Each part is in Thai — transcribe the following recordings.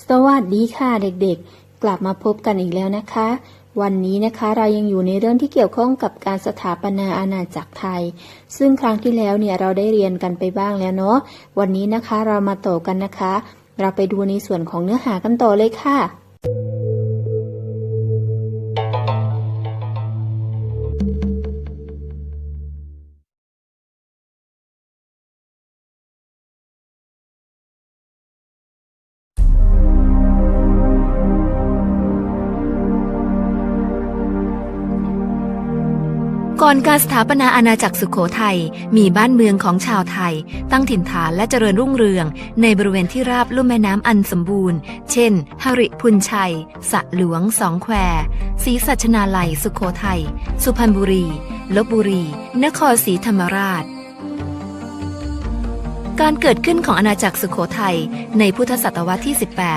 สวัสดีค่ะเด็กๆ กลับมาพบกันอีกแล้วนะคะ วันนี้นะคะเรายังอยู่ในเรื่องที่เกี่ยวข้องกับการสถาปนาอาณาจักรไทย ซึ่งครั้งที่แล้วเนี่ยเราได้เรียนกันไปบ้างแล้วเนาะวันนี้นะคะเรามาต่อกันนะคะ เราไปดูในส่วนของเนื้อหากันต่อเลยค่ะ ก่อนการสถาปนาอาณาจักรสุขโขทัยมีบ้านเมืองของชาวไทย ตั้งถิ่นฐานและเจริญรุ่งเรือง ในบริเวณที่ราบลุ่มแม่น้ำอันสมบูรณ์ เช่นหริพุนชัย สะหลวงสองแควศรีสัชนาลัย สุขโขทัย สุพรรณบุรี ลบบุรี นครศรีธรรมราชการเกิดขึ้นของอาณาจักรสุขโขทัยในพุทธศตวรรษที่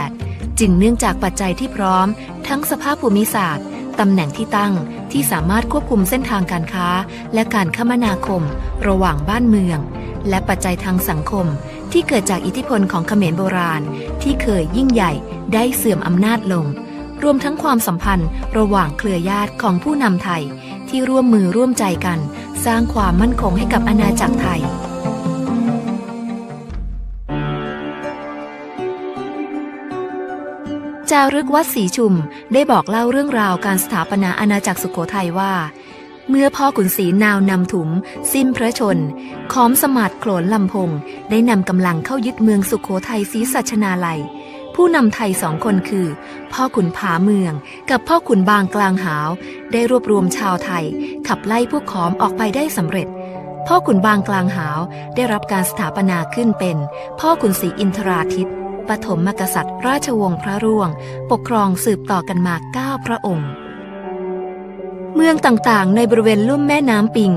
18 จึงเนื่องจากปัจจัยที่พร้อม ทั้งสภาพภูมิศาสตร์ ตำแหน่งที่ตั้งที่สามารถควบคุมเส้นทางการค้า และการคมนาคม ระหว่างบ้านเมือง และปัจจัยทางสังคม ที่เกิดจากอิทธิพลของเขมรโบราณ ที่เคยยิ่งใหญ่ได้เสื่อมอำนาจลง รวมทั้งความสัมพันธ์ระหว่างเครือญาติของผู้นำไทย ที่ร่วมมือร่วมใจกัน สร้างความมั่นคงให้กับอาณาจักรไทย จารึกวัดศรีชุมได้บอกเล่าเรื่องราวการสถาปนาอาณาจักรสุโขทัยว่า เมื่อพ่อขุนศรีนาวนำถุม สิ้นพระชนขอมสมาดโขลนลำพง ได้นำกำลังเข้ายึดเมืองสุโขทัยศรีสัชนาลัย ผู้นำไทยสองคนคือ พ่อขุนผาเมือง กับพ่อขุนบางกลางหาว ได้รวบรวมชาวไทย ขับไล่พวกขอมออกไปได้สำเร็จพ่อขุนบางกลางหาวได้รับการสถาปนาขึ้นเป็น พ่อขุนศรีอินทราทิต ปฐมมกษัตริย์ ราชวงศ์พระร่วง ปกครองสืบต่อกันมาเก้าพระองค์ เมืองต่างๆ ในบริเวณลุ่มแม่น้ำปิง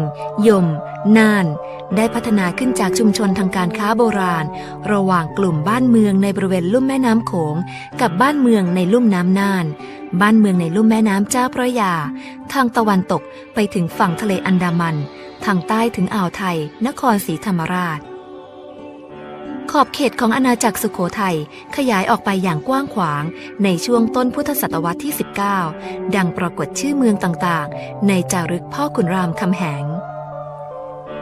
ยม น่าน ได้พัฒนาขึ้นจากชุมชนทางการค้าโบราณ ระหว่างกลุ่มบ้านเมืองในบริเวณลุ่มแม่น้ำโขง กับบ้านเมืองในลุ่มน้ำน่าน บ้านเมืองในลุ่มแม่น้ำเจ้าพระยา ทางตะวันตกไปถึงฝั่งทะเลอันดามัน ทางใต้ถึงอ่าวไทย นครศรีธรรมราช ขอบเขตของอาณาจักรสุขโขทัยขยายออกไปอย่างกว้างขวาง ในช่วงต้นพุทธศตวรรษที่ 19 ดังปรากฏชื่อเมืองต่างๆ ในจารึกพ่อขุนรามคำแหง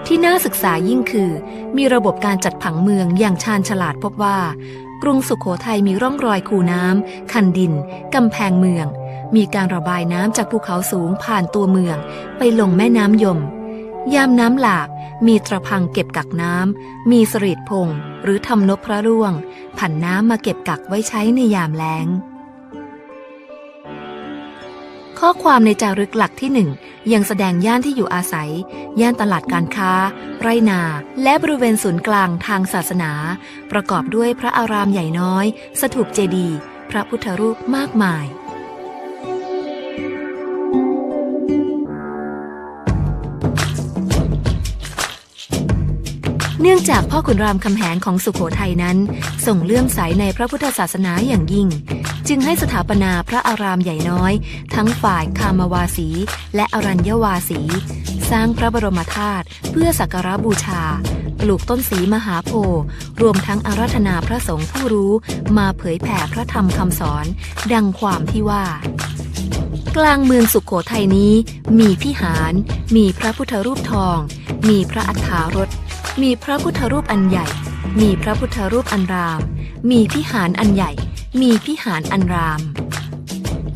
ที่น่าศึกษายิ่งคือ มีระบบการจัดผังเมืองอย่างชาญฉลาดพบว่า กรุงสุขโขทัยมีร่องรอยคูน้ำคันดินกำแพงเมือง มีการระบายน้ำจากภูเขาสูงผ่านตัวเมือง ไปลงแม่น้ำยม ยามน้ำหลาก มีตระพังเก็บกักน้ำ มีสรีดพง หรือทำนบพระร่วง ผันน้ำมาเก็บกักไว้ใช้ในยามแล้ง ข้อความในจารึกหลักที่หนึ่งยังแสดงย่านที่อยู่อาศัย ย่านตลาดการค้า ไรนา และบริเวณศูนย์กลางทางศาสนา ประกอบด้วยพระอารามใหญ่น้อย สถูปเจดีย์พระพุทธรูปมากมาย เนื่องจากพ่อขุนรามคำแหงของสุขโขทัยนั้นส่งเลื่อมใสในพระพุทธศาสนาอย่างยิ่ง จึงให้สถาปนาพระอารามใหญ่น้อย ทั้งฝ่ายคามวาสี และอรัญญวาสี สร้างพระบรมธาตุเพื่อสักการะบูชา ปลูกต้นสีมหาโพธิ์รวมทั้งอาราธนาพระสงฆ์ผู้รู้ มาเผยแผ่พระธรรมคำสอน ดังความที่ว่ากลางเมืองสุขโขทัยนี้ มีพิหาร มีพระพุทธรูปทอง มีพระอัฏฐารถ มีพระพุทธรูปอันใหญ่ มีพระพุทธรูปอันราม มีพิหารอันใหญ่ มีพิหารอันราม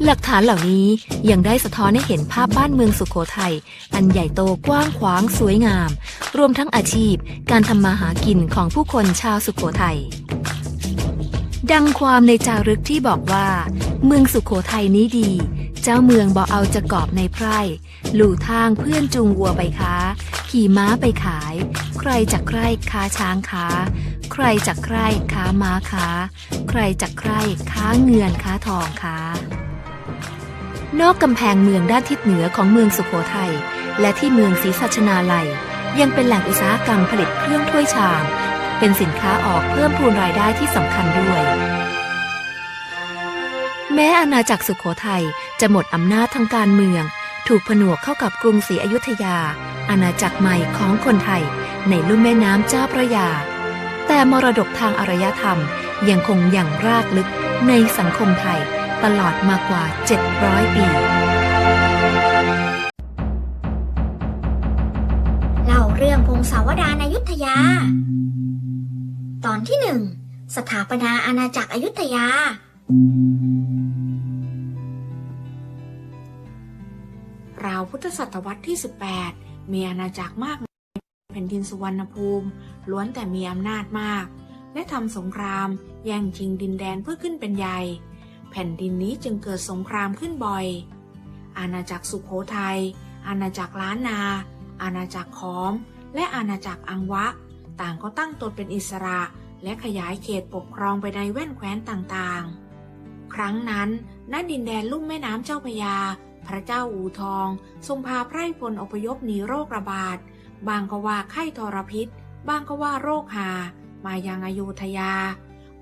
หลักฐานเหล่านี้ยังได้สะท้อนให้เห็นภาพบ้านเมืองสุขโขทัยอันใหญ่โตกว้างขวางสวยงาม รวมทั้งอาชีพ การทำมาหากินของผู้คนชาวสุขโขทัยดังความในจารึกที่บอกว่า เมืองสุขโขทัยนี้ดี เจ้าเมืองบอกเอาจะกอบในไพร่หลู่ทางเพื่อนจูงวัวไปค้า ขี่ม้าไปขาย ใครจักใคร่ค้าช้างค้า ใครจักใคร่ค้าม้าค้า ใครจักใคร่ค้าเงินค้าทองค้านอกกำแพงเมืองด้านทิศเหนือของเมืองสุขโขทัยและที่เมืองศรีสัชนาลัย ยังเป็นแหล่งอุตสาหกรรมผลิตเครื่องถ้วยชาม เป็นสินค้าออกเพิ่มพูนรายได้ที่สำคัญด้วย แม้อาณาจักรสุขโขทัยจะหมดอำนาจทางการเมือง ถูกผนวกเข้ากับกรุงศรีอยุธยา อาณาจักรใหม่ของคนไทย ในลุ่มแม่น้ำเจ้าพระยา แต่มรดกทางอารยธรรมยังคงอย่างรากลึกในสังคมไทยตลอดมากว่า 700 ปี เล่าเรื่องพงศาวดารอยุธยา ตอนที่หนึ่ง สถาปนาอาณาจักรอยุธยา ราวพุทธศตวรรษที่ 18 มีอาณาจักรมากมายแผ่นดินสุวรรณภูมิ ล้วนแต่มีอำนาจมาก และทำสงคราม แย่งชิงดินแดนเพื่อขึ้นเป็นใหญ่ แผ่นดินนี้จึงเกิดสงครามขึ้นบ่อย อาณาจักรสุโขทัย อาณาจักรล้านนา อาณาจักรขอม และอาณาจักรอังวะ ต่างก็ตั้งตนเป็นอิสระ และขยายเขตปกครองไปในแว่นแคว้นต่างๆ ครั้งนั้นณดินแดนลุ่มแม่น้ำเจ้าพยา พระเจ้าอู่ทอง ทรงพาไพร่พลอพยพหนีโรคระบาด บางก็ว่าไข้ทรพิษ บางก็ว่าโรคหา มายังอโยธยา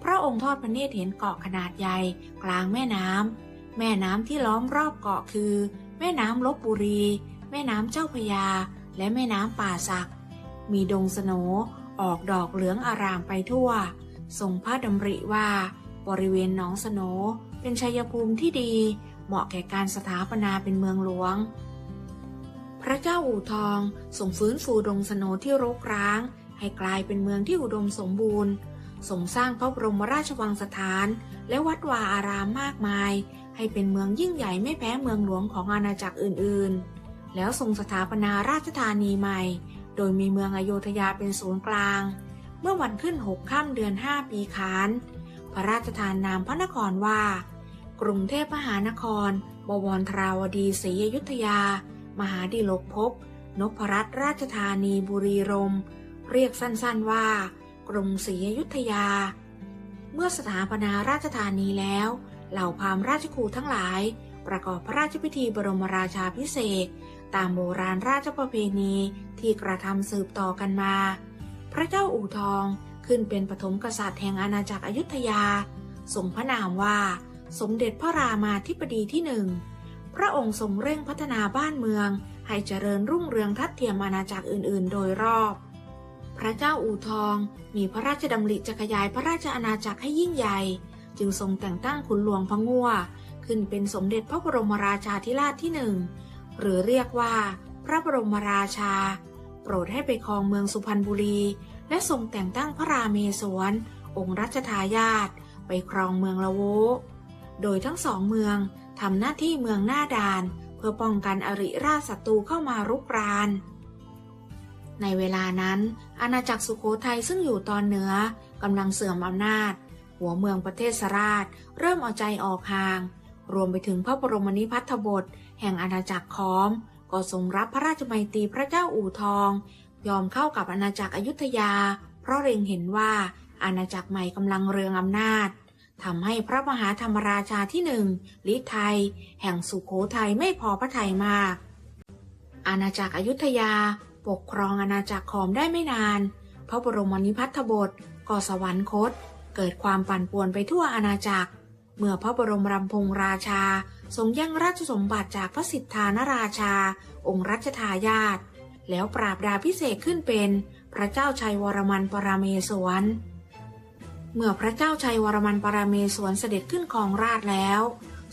พระองค์ทอดพระเนตรเห็นเกาะขนาดใหญ่ กลางแม่น้ำ แม่น้ำที่ล้อมรอบเกาะคือ แม่น้ำลบบุรี แม่น้ำเจ้าพยา และแม่น้ำป่าสัก มีดงสโหนออกดอกเหลืองอารามไปทั่ว ทรงพระดำริว่า บริเวณหนองสโนเป็นชัยภูมิที่ดี เหมาะแก่การสถาปนาเป็นเมืองหลวง พระเจ้าอู่ทองส่งฟื้นฟูดงสโนที่รกร้าง ให้กลายเป็นเมืองที่อุดมสมบูรณ์ทรงสร้างพระบรมราชวังสถาน และวัดวาอารามมากมาย ให้เป็นเมืองยิ่งใหญ่ไม่แพ้เมืองหลวงของอาณาจักรอื่นๆ แล้วทรงสถาปนาราชธานีใหม่ โดยมีเมืองอโยธยาเป็นศูนย์กลาง เมื่อวันขึ้นหกค่ำเดือนห้าปีขาน ระราชทานนามพระนครว่า กรุงเทพมหานคร บวรทราวดีศรีอยุธยา มหาดิลกภพนพรัตนราชธานีบุรีรม เรียกสั้นๆว่า กรุงศรีอยุธยา เมื่อสถาปนาราชธานีแล้ว เหล่าพามราชครูทั้งหลาย ประกอบพระราชพิธีบรมราชาพิเศษตามโบราณราชประเพณีที่กระทำสืบต่อกันมา พระเจ้าอู่ทอง ขึ้นเป็นปฐมกษัตริย์แห่งอาณาจักรอยุธยา ทรงพระนามว่า สมเด็จพระรามาธิบดีที่หนึ่ง พระองค์ทรงเร่งพัฒนาบ้านเมือง ให้เจริญรุ่งเรืองทัดเทียมอาณาจักรอื่น ๆ โดยรอบ พระเจ้าอู่ทองมีพระราชดำริจะขยายพระราชอาณาจักรให้ยิ่งใหญ่ จึงทรงแต่งตั้งขุนหลวงพะงัวขึ้นเป็นสมเด็จพระบรมราชาธิราชที่หนึ่งหรือเรียกว่า พระบรมราชา โปรดให้ไปครองเมืองสุพรรณบุรี และทรงแต่งตั้งพระราเมศวร องค์รัชทายาทไปครองเมืองละโว โดยทั้งสองเมืองทำหน้าที่เมืองหน้าด่าน เพื่อป้องกันอริราชศัตรูเข้ามารุกราน ในเวลานั้นอาณาจักรสุโขทัยซึ่งอยู่ตอนเหนือกำลังเสื่อมอำนาจ หัวเมืองประเทศสราช เริ่มเอาใจออกห่าง รวมไปถึงพระบรมนิพัฒบท แห่งอาณาจักรค้อม ก็ทรงรับพระราชมัยตีพระเจ้าอู่ทอง ยอมเข้ากับอาณาจักรอยุธยา เพราะเร็งเห็นว่าอาณาจักรใหม่กำลังเรืองอำนาจทำให้พระมหาธรรมราชาที่หนึ่งลิไทย แห่งสุขโขทัยไม่พอพระทัยมาก อาณาจักรอยุธยาปกครองอาณาจักรขอมได้ไม่นาน พระบรมนิพัฒบทก่อสวรรคต เกิดความปั่นป่วนไปทั่วอาณาจักร เมื่อพระบรมรำพงราชา ทรงแย่งราชสมบัติจากพระสิทธานราชา องค์รัชทายาท แล้วปราบดาพิเศษขึ้นเป็นพระเจ้าชัยวรมันปราเมศวร เมื่อพระเจ้าชัยวรมันปราเมศวรเสด็จขึ้นครองราชแล้ว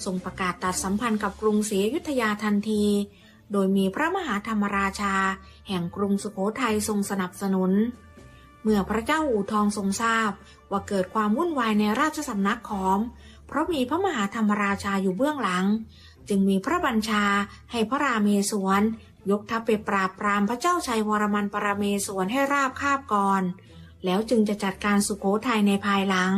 ทรงประกาศตัดสัมพันธ์กับกรุงศรีอยุธยาทันที โดยมีพระมหาธรรมราชา แห่งกรุงสุโขทัยทรงสนับสนุน เมื่อพระเจ้าอู่ทองทรงทราบว่าเกิดความวุ่นวายในราชสำนักขอม เพราะมีพระมหาธรรมราชาอยู่เบื้องหลัง จึงมีพระบัญชาให้พระราเมศวร ยกทัพไปปราบปรามพระเจ้าชัยวรมันปรเมศวรให้ราบคาบก่อน แล้วจึงจะจัดการสุโขทัยในภายหลัง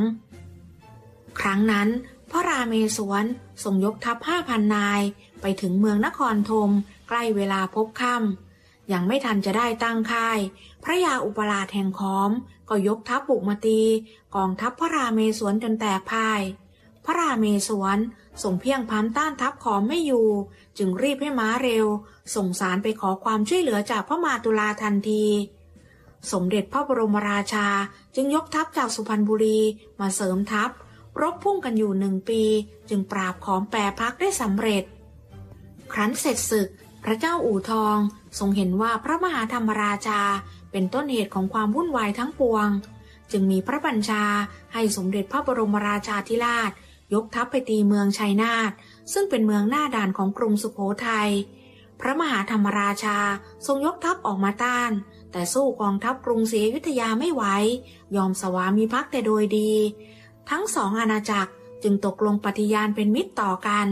ครั้งนั้นพระราเมศวรทรงยกทัพห้าพันนายไปถึงเมืองนครธมใกล้เวลาพบค่ำยังไม่ทันจะได้ตั้งค่าย พระยาอุปราชแห่งขอม ก็ยกทัพบุกมาตี กองทัพพระราเมศวรจนแตกพ่าย พระราเมศวรส่งเพียงพันต้านทัพขอมไม่อยู่ จึงรีบให้ม้าเร็ว ส่งสารไปขอความช่วยเหลือจากพระมาตุลาทันที สมเด็จพระบรมราชาจึงยกทัพจากสุพรรณบุรีมาเสริมทัพ รบพุ่งกันอยู่หนึ่งปี จึงปราบขอมแปรพักได้สำเร็จ ครั้นเสร็จศึก พระเจ้าอู่ทองทรงเห็นว่าพระมหาธรรมราชาเป็นต้นเหตุของความวุ่นวายทั้งปวง จึงมีพระบัญชาให้สมเด็จพระบรมราชาธิราช ยกทัพไปตีเมืองชัยนาทซึ่งเป็นเมืองหน้าด่านของกรุงสุโขทัย พระมหาธรรมราชาทรงยกทัพออกมาต้าน แต่สู้กองทัพกรุงศรีอยุธยาไม่ไหวยอมสวามีภักดิ์แต่โดยดี ทั้งสองอาณาจักรจึงตกลงปฏิญาณเป็นมิตรต่อกัน